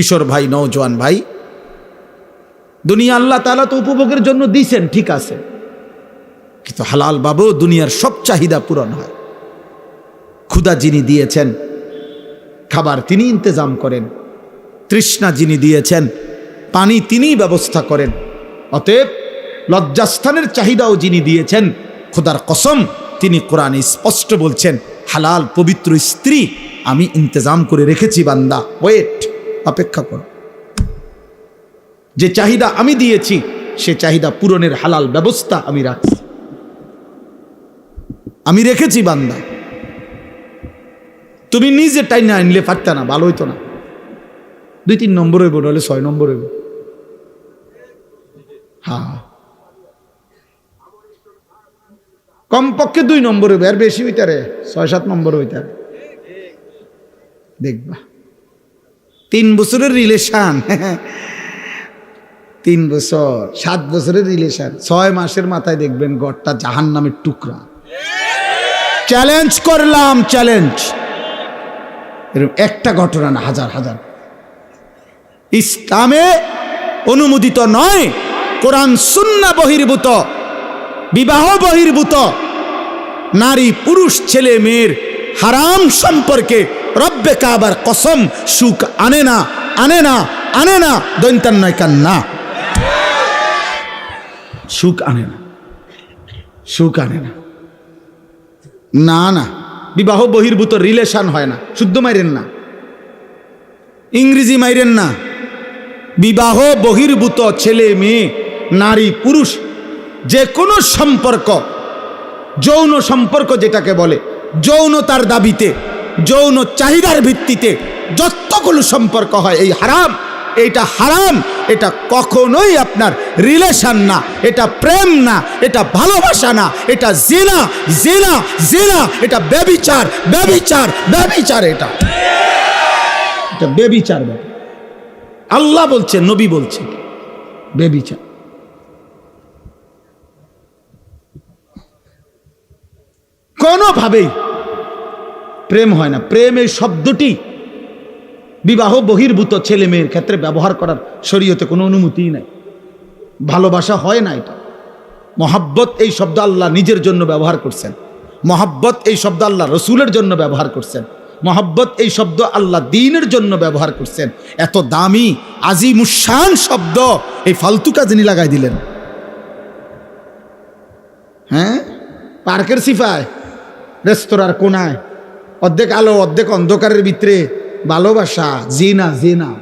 কিশোর ভাই নৌজওয়ান ভাই। দুনিয়া আল্লাহ তালা তো উপভোগের জন্য দিয়েছেন, ঠিক আছে। কিন্তু হালাল বাবু দুনিয়ার সব চাহিদা পূরণ হয়। ক্ষুদা যিনি দিয়েছেন, খাবার তিনি ইন্তজাম করেন। তৃষ্ণা যিনি দিয়েছেন, পানি তিনিই ব্যবস্থা করেন। অতএব লজ্জাস্থানের চাহিদাও যিনি দিয়েছেন, খোদার কসম, তিনি কোরআনে স্পষ্ট বলছেন, হালাল পবিত্র স্ত্রী আমি ইন্তজাম করে রেখেছি বান্দা। ওয়েট অপেক্ষা করো। যে চাহিদা আমি দিয়েছি, সে চাহিদা পূরণের হালাল ব্যবস্থা আমি রাখছি। আমি রেখেছি বান্দা। তুমি নিজে টাই না আনলে পারতে না, ভালো হইতো না। দুই তিন নম্বর হইব নাহলে ছয় নম্বর হইব। হ্যাঁ। কমপক্ষে দুই নম্বর হইবে আর বেশি হইতারে ছয় সাত নম্বর হইতারে দেখবা। তিন বছরের রিলেশন। তিন বছর, সাত বছরের রিলেশন। ছয় মাসের মাথায় দেখবেন গড়টা জাহান নামের টুকরা। চ্যালেঞ্জ করলাম চ্যালেঞ্জ এরকম একটা ঘটনা না, হাজার হাজার। ইসলামে অনুমোদিত নয়, কোরআন সুন্না বহির্ভূত, বিবাহ বহির্ভূত। নারী, পুরুষ, ছেলে, মেয়ের হারাম সম্পর্কে রব্বে কাবার কসম, সুখ আনে না আনে না আনে না দৈন্তান নয় কান না সুখ আনে না, সুখ আনে না। না না, বিবাহ বহির্ভূত রিলেশন হয় না, শুদ্ধ মাইরেন না। ইংরেজি মাইরেন না। বিবাহ বহির্ভূত ছেলে, মেয়ে, নারী, পুরুষ যে কোনো সম্পর্ক, যৌন সম্পর্ক যেটাকে বলে, যৌনতার দাবিতে। যৌন চাহিদার ভিত্তিতে যতগুলো সম্পর্ক হয়, এই হারাম এটা হারাম, এটা কখনোই আপনার রিলেশন না, এটা প্রেম না, এটা ভালোবাসা না, এটা জেনা জেনা জেনা, এটা ব্যবিচার ব্যবিচার ব্যবিচার এটা। এটা ব্যাপার। আল্লাহ বলছে, নবী বলছে বেবিচার কোনোভাবেই প্রেম হয় না। প্রেম এই শব্দটি বিবাহ বহির্ভূত ছেলে মেয়ের ক্ষেত্রে ব্যবহার করার শরীয়তে কোনো অনুমতিই নাই। ভালোবাসা হয় না এটা। মহাব্বত এই শব্দ আল্লাহ নিজের জন্য ব্যবহার করছেন। মহাব্বত এই শব্দ আল্লাহ রসুলের জন্য ব্যবহার করছেন। মহাব্বত এই শব্দ আল্লাহ দিনের জন্য ব্যবহার করছেন। এত দামি, আজিমুসান শব্দ এই ফালতু কাজিনী লাগাই দিলেন। হ্যাঁ? পার্কের সিফায়, রেস্তোরাঁর কোনায়। অর্ধেক আলো অর্ধেক অন্ধকারের ভিতরে ভালোবাসা জিনা জিনা।